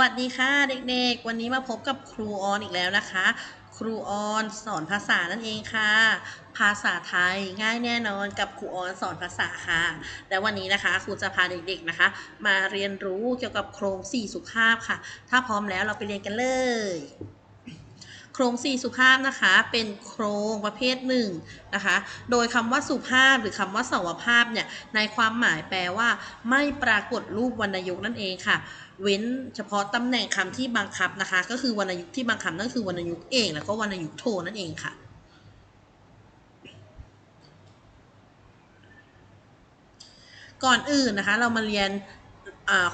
วัสดีค่ะเด็กๆ วันนี้มาพบกับครูออนอีกแล้วนะคะ ครูออนสอนภาษานั่นเองค่ะ ภาษาไทยง่ายแน่นอนกับครูออนสอนภาษาค่ะ และวันนี้นะคะครูจะพาเด็กๆนะคะ มาเรียนรู้เกี่ยวกับโครงสี่สุภาพค่ะ ถ้าพร้อมแล้วเราไปเรียนกันเลย โครงสี่สุภาพนะคะเป็นโครงประเภทหนึ่งนะคะ โดยคำว่าสุภาพหรือคำว่าสวภาพเนี่ยในความหมายแปลว่า ไม่ปรากฏรูปวรรณยุกต์นั่นเองค่ะ เว้นเฉพาะตำแหน่งคำที่บังคับนะคะ ก็คือวรรณยุกต์ที่บังคับนั่นคือวรรณยุกต์เอกแล้วก็วรรณยุกต์โทนั่นเองค่ะก่อนอื่นนะคะ เรามาเรียน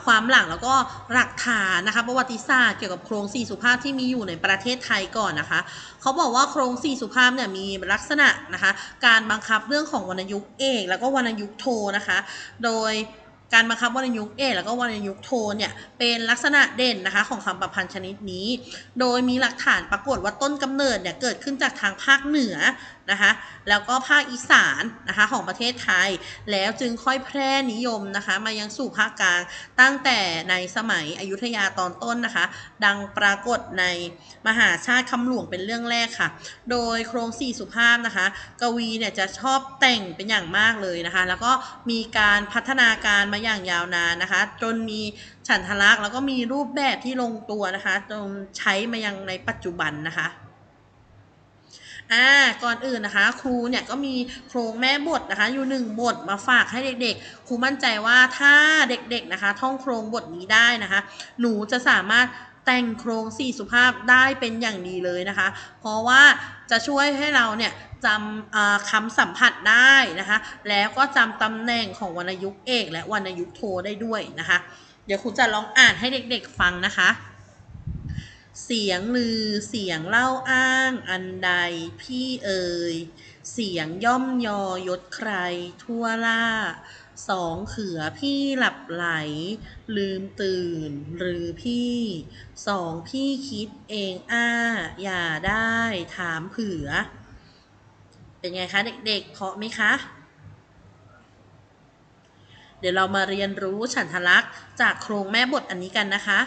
ความหลังแล้วก็หลักฐานนะคะประวัติศาสตร์เกี่ยวกับโครงสี่สุภาพที่มีอยู่ในประเทศไทยก่อนนะคะเขาบอกว่าโครงสี่สุภาพเนี่ยมีลักษณะนะคะการบังคับเรื่องของวรรณยุกต์เอกแล้วก็วรรณยุกต์โทนะคะ โดยการบังคับวรรณยุกต์เอกแล้วก็วรรณยุกต์โทเนี่ยเป็นลักษณะเด่นนะคะของคำประพันธ์ชนิดนี้ โดยมีหลักฐานปรากฏว่าต้นกำเนิดเนี่ยเกิดขึ้นจากทางภาคเหนือ นะคะแล้วก็ภาคอีสานนะคะของประเทศไทย แล้วจึงค่อยแพร่นิยมนะคะมายังสู่ภาคกลางตั้งแต่ในสมัยอยุธยาตอนต้นนะคะ ดังปรากฏในมหาชาติคำหลวงเป็นเรื่องแรกค่ะ โดยโครงสี่สุภาพนะคะ กวีเนี่ยจะชอบแต่งเป็นอย่างมากเลยนะคะ แล้วก็มีการพัฒนาการมาอย่างยาวนานนะคะ จนมีฉันทลักษณ์แล้วก็มีรูปแบบที่ลงตัวนะคะจนใช้มายังในปัจจุบันนะคะ อ่าก่อนอื่นนะคะ ครูเนี่ยก็มีโครงแม่บทนะคะ อยู่หนึ่งบทมาฝากให้เด็กๆ ครูมั่นใจว่าถ้าเด็กๆนะคะ ท่องโครงบทนี้ได้นะคะ หนูจะสามารถแต่งโครงสี่สุภาพได้เป็นอย่างดีเลยนะคะ เพราะว่าจะช่วยให้เราเนี่ยจำคำสัมผัสได้นะคะ แล้วก็จำตำแหน่งของวรรณยุกต์เอก และวรรณยุกต์โทได้ด้วยนะคะ เดี๋ยวครูจะลองอ่านให้เด็กๆฟังนะคะ เสียงลือ เสียงเล่าอ้างอันใดพี่เอ่ย เสียงย่อมยอยศใครทั่วล่า สองเขือพี่หลับไหล ลืมตื่นหรือพี่ สองพี่คิดเองอ้า อย่าได้ถามเผื่อ เป็นไงคะเด็กๆ เพาะไหมคะเดี๋ยวเรามาเรียนรู้ฉันทลักษณ์จากโครงแม่บทอันนี้กันนะคะ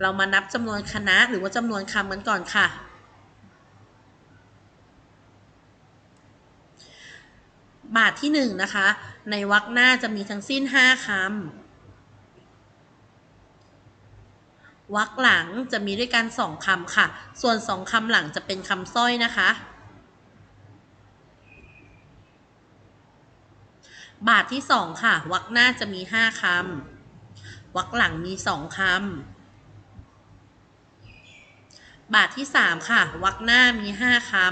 เรามานับจำนวนคณะหรือว่าจำนวนคำกันก่อนค่ะ บาทที่หนึ่งนะคะ ในวรรคหน้าจะมีทั้งสิ้นห้าคำวรรคหลังจะมีด้วยกันสองคำค่ะ ส่วนสองคำหลังจะเป็นคำสร้อยนะคะบาทที่สองค่ะวรรคหน้าจะมีห้าคำวรรคหลังมีสองคำ บาทที่สามค่ะวรรคหน้ามีห้าคำ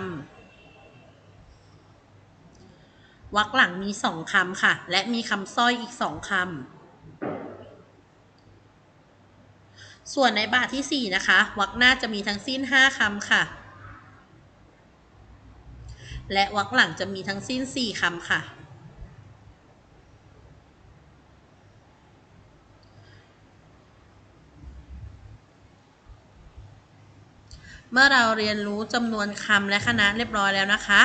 วรรคหลังมีสองคำค่ะ และมีคำสร้อยอีกสองคำส่วนในบาทที่สี่นะคะวรรคหน้าจะมีทั้งสิ้นห้าคำค่ะ และวรรคหลังจะมีทั้งสิ้นสี่คำค่ะ เมื่อเราเรียนรู้จำนวนคำและคณะเรียบร้อยแล้วนะคะ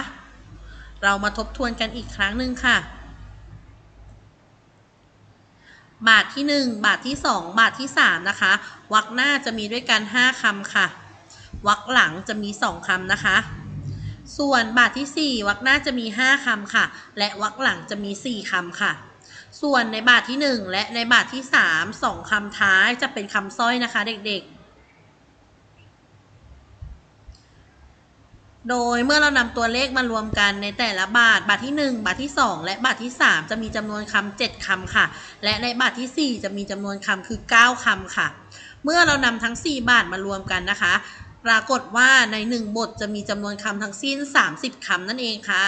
เรามาทบทวนกันอีกครั้งหนึ่งค่ะ บาทที่ 1 บาทที่ 2 บาทที่ 3 นะคะ วรรคหน้าจะมีด้วยกัน 5คำค่ะ วรรคหลังจะมี 2คำนะคะ ส่วนบาทที่ 4 วรรคหน้าจะมี 5คำค่ะ และวรรคหลังจะมี 4คำค่ะ ส่วนในบาทที่ 1 และในบาทที่ 3 2คำท้ายจะเป็นคำสร้อยนะคะเด็กๆ โดยเมื่อเรานำตัวเลขมารวมกันในแต่ละบาท บาทที่ 1 บาทที่ 2 และบาทที่ 3 จะมีจำนวนคำ7คำค่ะ และในบาทที่ 4 จะมีจำนวนคำคือ 9คำค่ะ เมื่อเรานำทั้ง 4 บาทมารวมกันนะคะ ปรากฏว่าใน 1 บทจะมีจำนวนคำทั้งสิ้น 30คำนั่นเองค่ะ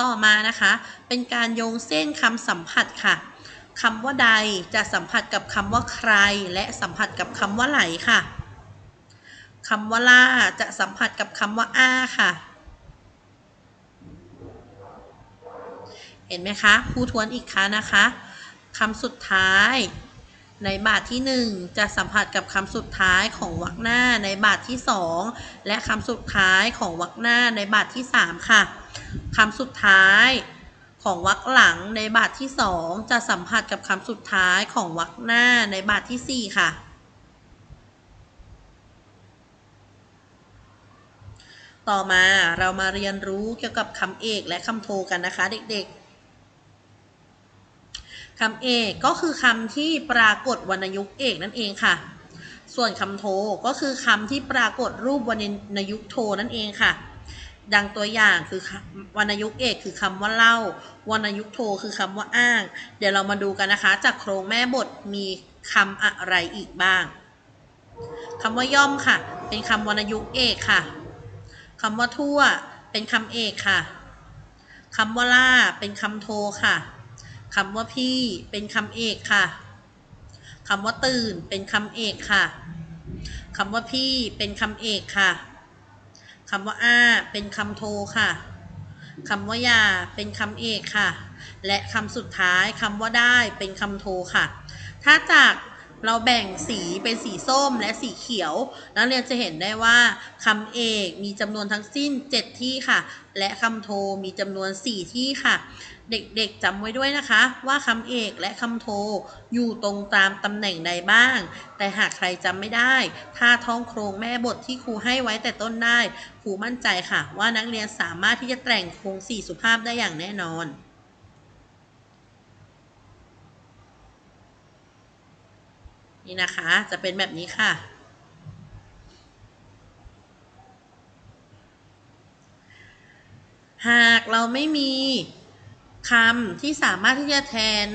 ต่อมานะคะ เป็นการโยงเส้นคำสัมผัสค่ะ คำว่าใดจะสัมผัสกับคำว่าใคร และสัมผัสกับคำว่าไหลค่ะคำว่าล่าจะสัมผัสกับคำว่าอ้าค่ะ เห็นไหมคะครูทวนอีกครั้งนะคะคำสุดท้ายในบาทที่ 1 จะสัมผัสกับคำสุดท้ายของวรรคหน้าในบาทที่ 2 และคำสุดท้ายของวรรคหน้าในบาทที่ 3 ค่ะคำสุดท้าย ของวรรคหลังในบาทที่ 2 จะสัมผัสกับคำสุดท้ายของวรรคหน้าในบาททีสี่ 4 ค่ะ ต่อมาเรามาเรียนรู้เกี่ยวกับคำเอกและคำโทกันนะคะเด็กๆคำเอกก็คือคำที่ปรากฏวรรณยุกต์เอกนั่นเองค่ะ ส่วนคำโทก็คือคำที่ปรากฏรูปวรรณยุกต์โทนั่นเองค่ะ ดังตัวอย่างคือวรรณยุกต์เอกคือคำว่าเล่าวรรณยุกต์โทคือคำว่าอ้าง เดี๋ยวเรามาดูกันนะคะ จากโครงแม่บทมีคำอะไรอีกบ้างคำว่าย่อมค่ะ เป็นคำวรรณยุกต์เอกค่ะคำว่าทั่ว เป็นคำเอกค่ะคำว่าล่า เป็นคำโทค่ะคำว่าพี่ เป็นคำเอกค่ะคำว่าตื่น เป็นคำเอกค่ะคำว่าพี่ เป็นคำเอกค่ะ คำว่าอ้าเป็นคำโทค่ะคำว่ายาเป็นคำเอกค่ะ และคำสุดท้ายคำว่าได้เป็นคำโทค่ะ ถ้าจาก เราแบ่งสีเป็นสีส้มและสีเขียว นักเรียนจะเห็นได้ว่าคำเอกมีจำนวนทั้งสิ้น 7 ที่ค่ะ และคำโทมีจำนวน 4 ที่ค่ะ เด็กๆจำไว้ด้วยนะคะ ว่าคำเอกและคำโทอยู่ตรงตามตำแหน่งใดบ้าง แต่หากใครจำไม่ได้ ถ้าท่องโครงแม่บทที่ครูให้ไว้แต่ต้นได้ ครูมั่นใจค่ะ ว่านักเรียนสามารถที่จะแต่งโครงสี่สุภาพได้อย่างแน่นอน นี่นะคะ จะเป็นแบบนี้ค่ะ หากเราไม่มีคำที่สามารถที่จะแทน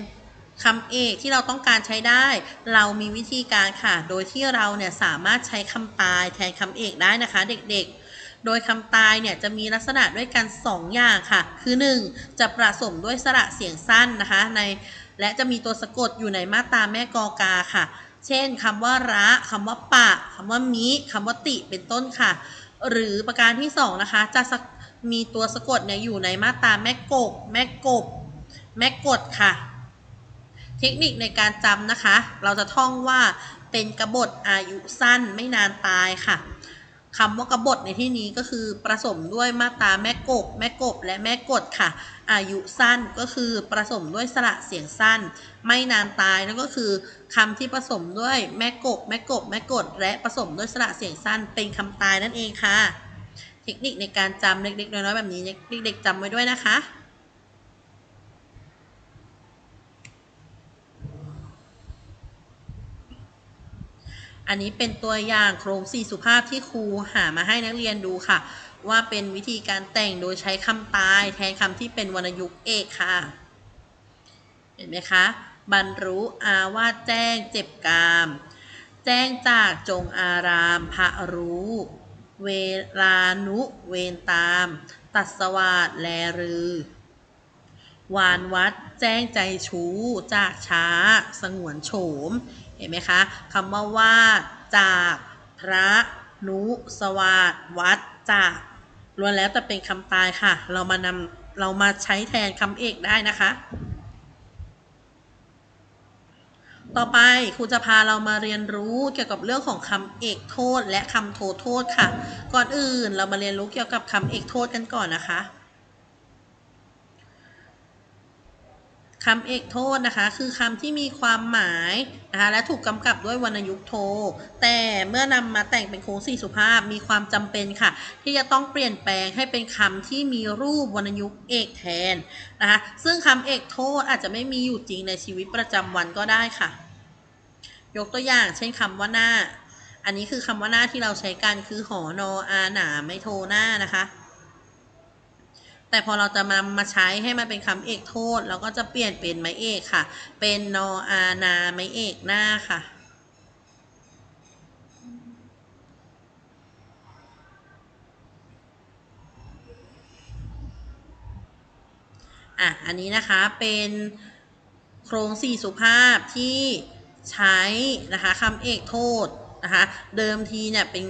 คำเอกที่เราต้องการใช้ได้ เรามีวิธีการค่ะ โดยที่เราเนี่ยสามารถใช้คำตายแทนคำเอกได้นะคะ เด็กๆ โดยคำตายเนี่ยจะมีลักษณะด้วยกัน 2 อย่างค่ะ คือ 1. จะประสมด้วยสระเสียงสั้นนะคะในและจะมีตัวสะกดอยู่ในมาตราแม่กอกาค่ะ เช่นคำว่าระคำว่าปะคำว่ามิคำว่าติเป็นต้นค่ะ หรือประการที่2นะคะจะมีตัวสะกดเนี่ยอยู่ในมาตราแม่กบแม่กบ แม่กดค่ะ เทคนิคในการจำนะคะ เราจะท่องว่าเป็นกระบทอายุสั้นไม่นานตายค่ะ คำว่ากบฏในที่นี้ก็คือประสมด้วยมาตาแม่กบ แม่กบและแม่กดค่ะ อายุสั้นก็คือประสมด้วยสระเสียงสั้น ไม่นานตายนั่นก็คือคำที่ผสมด้วยแม่กบ แม่กบ แม่กด และผสมด้วยสระเสียงสั้น เป็นคำตายนั่นเองค่ะ เทคนิคในการจำเล็กๆน้อยๆแบบนี้เด็กๆจำไว้ด้วยนะคะ อันนี้เป็นตัวอย่างโครงสี่สุภาพที่ครูหามาให้นักเรียนดูค่ะ ว่าเป็นวิธีการแต่งโดยใช้คำตายแทนคำที่เป็นวรรณยุกต์เอกค่ะ เห็นไหมคะ บรรรุอาวาแจ้งเจ็บกาม แจ้งจากจงอารามพระรู้ เวลานุเวนตาม ตัสวาดแลรือวานวัดแจ้งใจชู จากช้า สงวนโฉม เห็นไหมคะคำว่าวาดจากพระนุสวาดวัดจากล้วนแล้วแต่เป็นคำตายค่ะ เรามานำเรามาใช้แทนคำเอกได้นะคะ ต่อไปครูจะพาเรามาเรียนรู้เกี่ยวกับเรื่องของคำเอกโทษและคำโทโทษค่ะ ก่อนอื่นเรามาเรียนรู้เกี่ยวกับคำเอกโทษกันก่อนนะคะ คำเอกโทษนะคะ คือคำที่มีความหมายนะคะและถูกกำกับด้วยวรรณยุกต์โท แต่เมื่อนำมาแต่งเป็นโครงสี่สุภาพมีความจำเป็นค่ะ ที่จะต้องเปลี่ยนแปลงให้เป็นคำที่มีรูปวรรณยุกต์เอกแทนนะคะซึ่งคำเอกโทษอาจจะไม่มีอยู่จริงในชีวิตประจำวันก็ได้ค่ะ ยกตัวอย่างเช่นคำว่าหน้า อันนี้คือคำว่าหน้าที่เราใช้กันคือหอนออาหนาไม่โทหน้านะคะ แต่พอเราจะมามาใช้ให้มันเป็นคำเอกโทษ เราก็จะเปลี่ยนเป็นไม้เอกค่ะ เป็นนออานาไม้เอกหน้าค่ะอะ อันนี้นะคะเป็นโครงสี่สุภาพที่ใช้นะคะคำเอกโทษนะคะ เดิมทีเนี่ยเป็น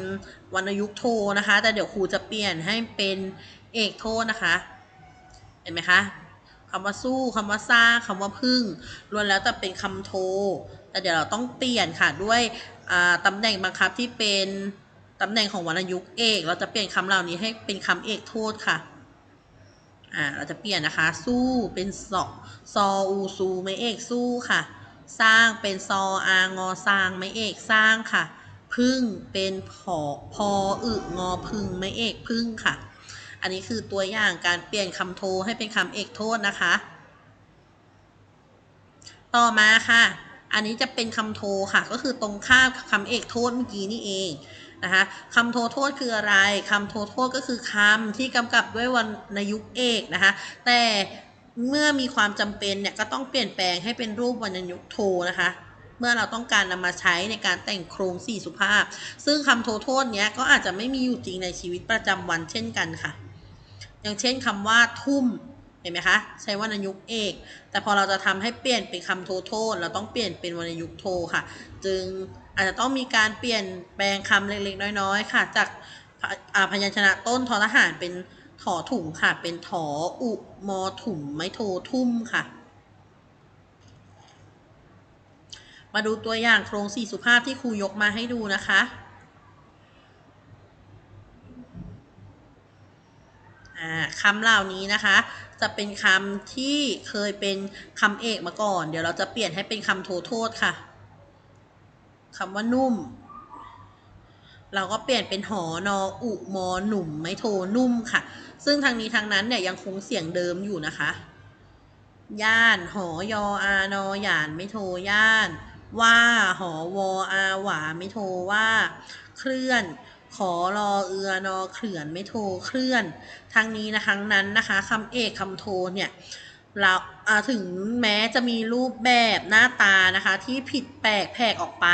วรรณยุกโทนะคะ แต่เดี๋ยวครูจะเปลี่ยนให้เป็น เอกโทษนะคะ เห็นไหมคะคำว่าสู้คำว่าซ่าคำว่าพึ่งล้วนแล้วแต่เป็นคำโท แต่เดี๋ยวเราต้องเปลี่ยนค่ะด้วยอ่าตำแหน่งบังคับที่เป็นตำแหน่งของวรรณยุกต์เอก เราจะเปลี่ยนคำเหล่านี้ให้เป็นคำเอกโทษค่ะอ่าเราจะเปลี่ยนนะคะ สู้เป็นซอซออูซูไม่เอกสู้ค่ะ สร้างเป็นซออางอสร้างไม่เอกสร้างค่ะ พึ่งเป็นพอพออึงอพึ่งไม่เอกพึ่งค่ะ อันนี้คือตัวอย่างการเปลี่ยนคำโทให้เป็นคำเอกโทษนะคะ ต่อมาค่ะ อันนี้จะเป็นคำโทค่ะ ก็คือตรงข้ามคำเอกโทษเมื่อกี้นี่เองนะคะคำโทโทษคืออะไรคำโทโทษก็คือคำที่กำกับด้วยวรรณยุกต์เอกนะคะ แต่เมื่อมีความจำเป็นเนี่ยก็ต้องเปลี่ยนแปลงให้เป็นรูปวรรณยุกต์โทนะคะ เมื่อเราต้องการนำมาใช้ในการแต่งโครงสี่สุภาพ ซึ่งคำโทโทษเนี้ยก็อาจจะไม่มีอยู่จริงในชีวิตประจำวันเช่นกันค่ะ อย่างเช่นคำว่าทุ่มเห็นไหมคะ ใช้วรรณยุกต์เอก แต่พอเราจะทำให้เปลี่ยนเป็นคำโทโทษเราต้องเปลี่ยนเป็นวรรณยุกต์โทค่ะ จึงอาจจะต้องมีการเปลี่ยนแปลงคำเล็กๆ น้อยๆ ค่ะ จากพอ่าพยัญชนะต้นทอทหารเป็นถอถุงค่ะ เป็นถออุมอถุงไม้โททุ่มค่ะ มาดูตัวอย่างโครงสี่สุภาพที่ครูยกมาให้ดูนะคะ อ่า คำเหล่านี้นะคะ จะเป็นคำที่เคยเป็นคำเอกมาก่อน เดี๋ยวเราจะเปลี่ยนให้เป็นคำโทโทษค่ะคำว่านุ่ม เราก็เปลี่ยนเป็นหอนออุมอหนุ่มไม่โทนุ่มค่ะ ซึ่งทางนี้ทางนั้นเนี่ยยังคงเสียงเดิมอยู่นะคะ ย่านหอยออานอหยานไม่โทย่าน ว่าหอวออาหวาไม่โทว่า เคลื่อน ขอรอเอือนอเขื่อนไม่โทเคลื่อน ทั้งนี้นะครั้งนั้นนะคะคำเอกคำโทเนี่ยเราถึงแม้จะมีรูปแบบหน้าตานะคะที่ผิดแปลกแผกออกไป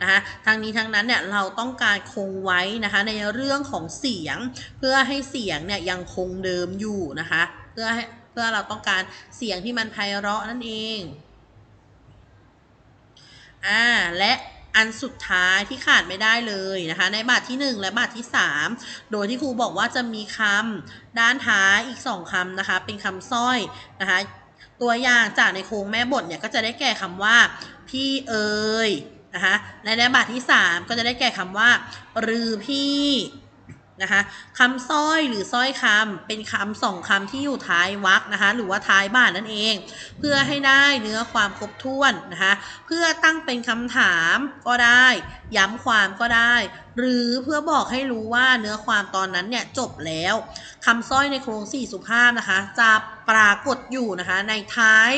นะคะทั้งนี้ทั้งนั้นเนี่ยเราต้องการคงไว้นะคะในเรื่องของเสียง เพื่อให้เสียงเนี่ยยังคงเดิมอยู่นะคะเพื่อเพื่อเราต้องการเสียงที่มันไพเราะนั่นเองอ่าและ อันสุดท้ายที่ขาดไม่ได้เลยนะคะ ในบาทที่ 1 และบาทที่ 3 โดยที่ครูบอกว่าจะมีคำด้านท้ายอีก 2คำนะคะ เป็นคำสร้อยนะคะ ตัวอย่างจากในโครงแม่บทเนี่ยก็จะได้แก่คำว่า พี่เอ๋ยนะคะและในบาทที่ 3 ก็จะได้แก่คำว่า หรือพี่ นะคะคำสร้อยหรือสร้อยคำเป็นคำสองคำที่อยู่ท้ายวรรคนะคะ หรือว่าท้ายบ้าทนั่นเอง เพื่อให้ได้เนื้อความครบถ้วนนะคะ เพื่อตั้งเป็นคำถามก็ได้ ย้ำความก็ได้ หรือเพื่อบอกให้รู้ว่าเนื้อความตอนนั้นเนี่ยจบแล้วคำสร้อยในโครงสี่สุภาพนะคะ จะปรากฏอยู่นะคะ ในท้าย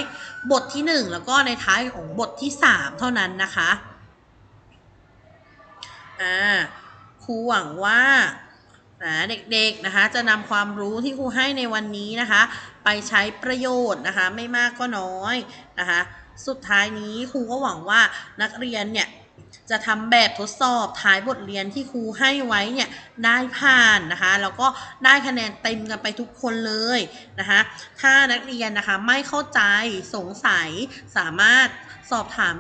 บทที่ 1 แล้วก็ในท้ายของบทที่ 3 เท่านั้นนะคะอ่าครูหวังว่า นะเด็กๆนะคะจะนำความรู้ที่ครูให้ในวันนี้นะคะ ไปใช้ประโยชน์นะคะไม่มากก็น้อยนะคะ สุดท้ายนี้ครูก็หวังว่านักเรียนเนี่ยจะทำแบบทดสอบท้ายบทเรียนที่ครูให้ไว้เนี่ยได้ผ่านนะคะแล้วก็ได้คะแนนเต็มกันไปทุกคนเลยนะคะถ้านักเรียนนะคะไม่เข้าใจสงสัยสามารถสอบถาม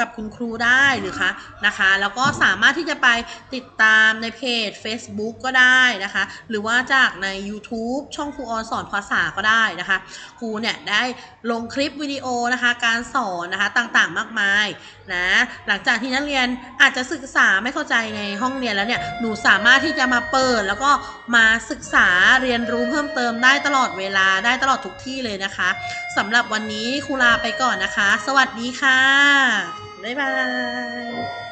กับคุณครูได้หรือคะนะคะ แล้วก็สามารถที่จะไปติดตามในเพจ Facebook ก็ได้นะคะ หรือว่าจากใน YouTube ช่องครูออนสอนภาษาก็ได้นะคะครูเนี่ยได้ลงคลิปวิดีโอนะคะการสอนนะคะต่างๆมากมายนะหลังจากที่นักเรียนอาจจะศึกษาไม่เข้าใจในห้องเรียนแล้วเนี่ยหนูสามารถที่จะมาเปิด แล้วก็มาศึกษาเรียนรู้เพิ่มเติมได้ตลอดเวลาได้ตลอดทุกที่เลยนะคะสำหรับวันนี้ครูลาไปก่อนนะคะ สวัสดีค่ะ บ๊ายบาย